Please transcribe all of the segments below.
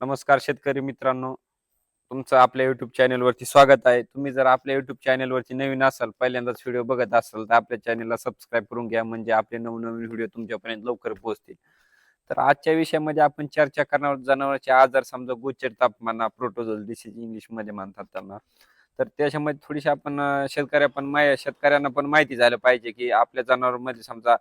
नमस्कार शेतकरी मित्रांनो. तुमचं आपल्या युट्यूब चॅनेलवरती स्वागत आहे. तुम्ही जर आपल्या युट्यूब चॅनेलवरती नवीन असाल पहिल्यांदाच व्हिडिओ बघत असाल तर आपल्या चॅनेलला सबस्क्राईब करून घ्या. म्हणजे आपले नवनवीन व्हिडिओ तुमच्यापर्यंत लवकर पोहोचतील. तर आजच्या विषयामध्ये आपण चर्चा करणार जनावरांचे आजार समजा गोचर तापमाना प्रोटोझोल डिसीज इंग्लिशमध्ये म्हणतात त्यांना. तर त्याच्यामध्ये थोडीशी आपण शेतकऱ्या पण शेतकऱ्यांना पण माहिती झालं पाहिजे की आपल्या जनावरांमध्ये समजा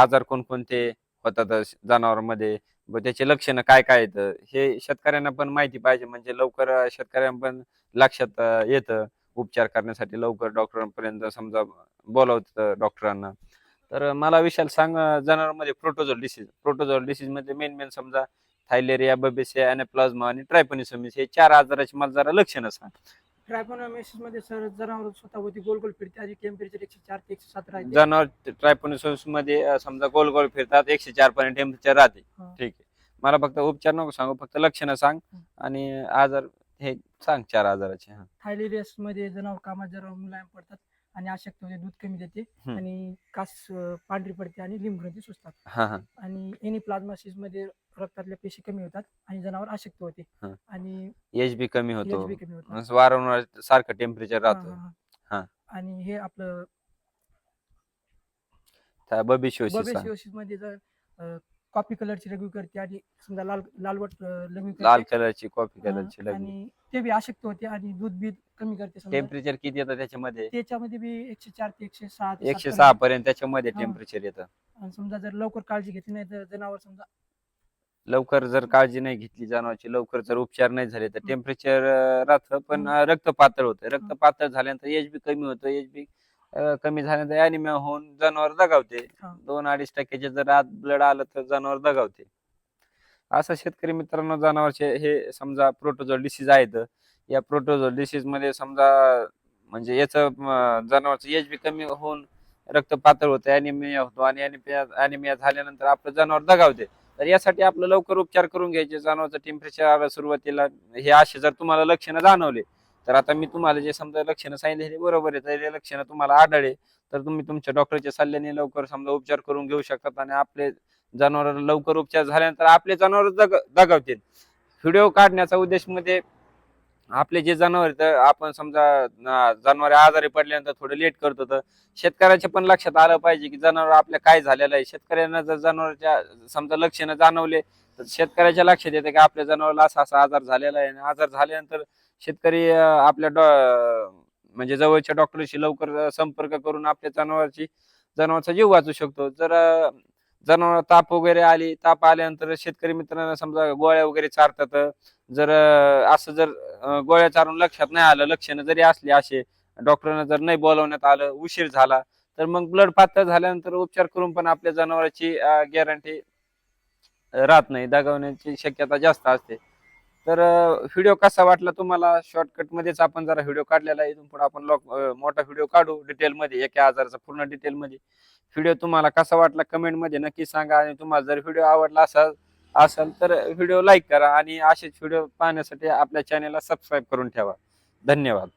आजार कोणकोणते होतात जनावरांमध्ये. व त्याचे लक्षणं काय काय येतं हे शेतकऱ्यांना पण माहिती पाहिजे. म्हणजे लवकर शेतकऱ्यांना पण लक्षात येतं उपचार करण्यासाठी लवकर डॉक्टरांपर्यंत समजा बोलावतं डॉक्टरांना. तर मला विशाल सांग अं, जनावरांमध्ये प्रोटोझोल डिसीज प्रोटोझोल डिसीजमध्ये मेन मेन समजा थायलेरिया बबेसिया अॅनेप्लाझ्मा आणि ट्रायपनिसोमिस हे चार आजाराची मला जरा लक्षणं सांग. ट्रायपोनॉमेसिसमध्ये सर जनावर स्वतःवरती गोल गोल फिरते. आणि टेम्परेचर एकशे चार ते एकशे सात राहते. जनावर ट्रायपनिसोमिसमध्ये अं, समजा गोल गोल फिरतात एकशे चार पर्यंत टेम्परेचर राहते. हा. ठीक आहे. मला फक्त उपचार नको सांगू फक्त लक्षणं सांग. आणि आजार हे सांग चार आजाराचे हा. थायलेरियसमध्ये जनावर कामात जरा मुलायम पडतात. आणि अशक्त होते दूध कमी देते हम्म. आणि कास अं, पांढरी पडते आणि लिंबग्रंथी सुचतात हा हा आणि एनी प्लाझ्मासिसमध्ये रक्तातल्या पेशी कमी होतात आणि जनावर अशक्त होते हा. आणि एच बी कमी होतो HB कमी होतात असं वारंवार सारखं टेम्परेचर राहतं हा, हा. हा. आणि हे आपलं बबिशोसिस बबेसिओसिसमध्ये जर कॉफी कलरची लघवी करते आणि समजा लाल लालवट लघवी करते लाल कलरची कॉफी हा, कलरची लग्न आणि ते बी अशक्त होते आणि दूध बी कमी करते समजा टेम्परेचर किती येतं त्याच्यामध्ये त्याच्यामध्ये बी एकशे चार ते एकशे सहा ते एकशे सात सहा पर्यंत. पर्यंत त्याच्यामध्ये हा. टेम्परेचर येतं आणि समजा जर लवकर काळजी घेतली नाही तर जनावर समजा लवकर जर काळजी नाही घेतली जनावरची लवकर जर उपचार नाही झाले तर. टेम्परेचर राहतं पण. अं, रक्त पातळ होतं रक्त पातळ झाल्यानंतर एच बी कमी होतं एच बी कमी झाल्यानंतर अॅनिमिया होऊन जनावर दगावते. हा. दोन अडीच टक्क्याचे जर आत ब्लड आलं तर जनावर दगावते. असं शेतकरी मित्रांनो जनावरचे हे समजा प्रोटोझोल डिसीज आहेत. या प्रोटोझोल डिसीजमध्ये समजा म्हणजे याचं म, जनावरचं एच बी कमी होऊन रक्त पातळ होतं अॅनिमिया होतो आणि अॅनिमिया अॅनिमिया झाल्यानंतर आपलं जनावर दगावते. तर यासाठी आपलं लवकर उपचार करून घ्यायचे. जनावरचं टेम्परेचर आलं सुरुवातीला हे असे जर तुम्हाला लक्षणं जाणवले तर आता मी तुम्हाला जे समजा लक्षणं सांगितले बरोबर आहे. तर लक्षणं तुम्हाला आढळले तर तुम्ही तुमच्या डॉक्टरच्या सल्ल्याने लवकर समजा उपचार करून घेऊ शकतात आणि आपले जनावर लवकर उपचार झाल्यानंतर आपले जनावर दग दगावतील. व्हिडिओ काढण्याचा उद्देशमध्ये आपले जे जनावर तर आपण समजा जनावर आजारी पडल्यानंतर थोडं लेट करतो तर शेतकऱ्याच्या पण लक्षात आलं पाहिजे की जनावर आपल्या काय झालेलं आहे. शेतकऱ्यांना जर जनावरच्या समजा लक्षणं जाणवले तर शेतकऱ्याच्या लक्षात येते की आपल्या जनावरला असा असा आजार झालेला आहे. आणि आजार झाल्यानंतर शेतकरी अं, आपल्या डॉ म्हणजे जवळच्या डॉक्टरशी लवकर संपर्क करून आपल्या जनावरची जनावरचा जीव वाचू शकतो. जर अं, जनावर ताप वगैरे आली ताप आल्यानंतर शेतकरी मित्रांना समजा गोळ्या वगैरे चारतात जर अं, असं जर अं, गोळ्या चारून लक्षात नाही आलं लक्षणं जरी असली असे डॉक्टरांना जर नाही बोलवण्यात आलं उशीर झाला तर मग ब्लड पातळ झाल्यानंतर उपचार करून पण आपल्या जनावरांची गॅरंटी राहत नाही दगावण्याची शक्यता जास्त असते. तर व्हिडिओ कसा वाटला तुम्हाला? शॉर्टकटमध्येच आपण जरा व्हिडिओ काढलेला आहे. इथून पुढे आपण लॉक मोठा व्हिडिओ काढू डिटेलमध्ये एका आजाराचा पूर्ण डिटेलमध्ये व्हिडिओ तुम्हाला कसा वाटला कमेंटमध्ये नक्की सांगा आणि तुम्हाला जर व्हिडिओ आवडला असाल असेल तर व्हिडिओ लाईक करा आणि असेच व्हिडिओ पाहण्यासाठी आपल्या चॅनेलला सबस्क्राईब करून ठेवा. धन्यवाद.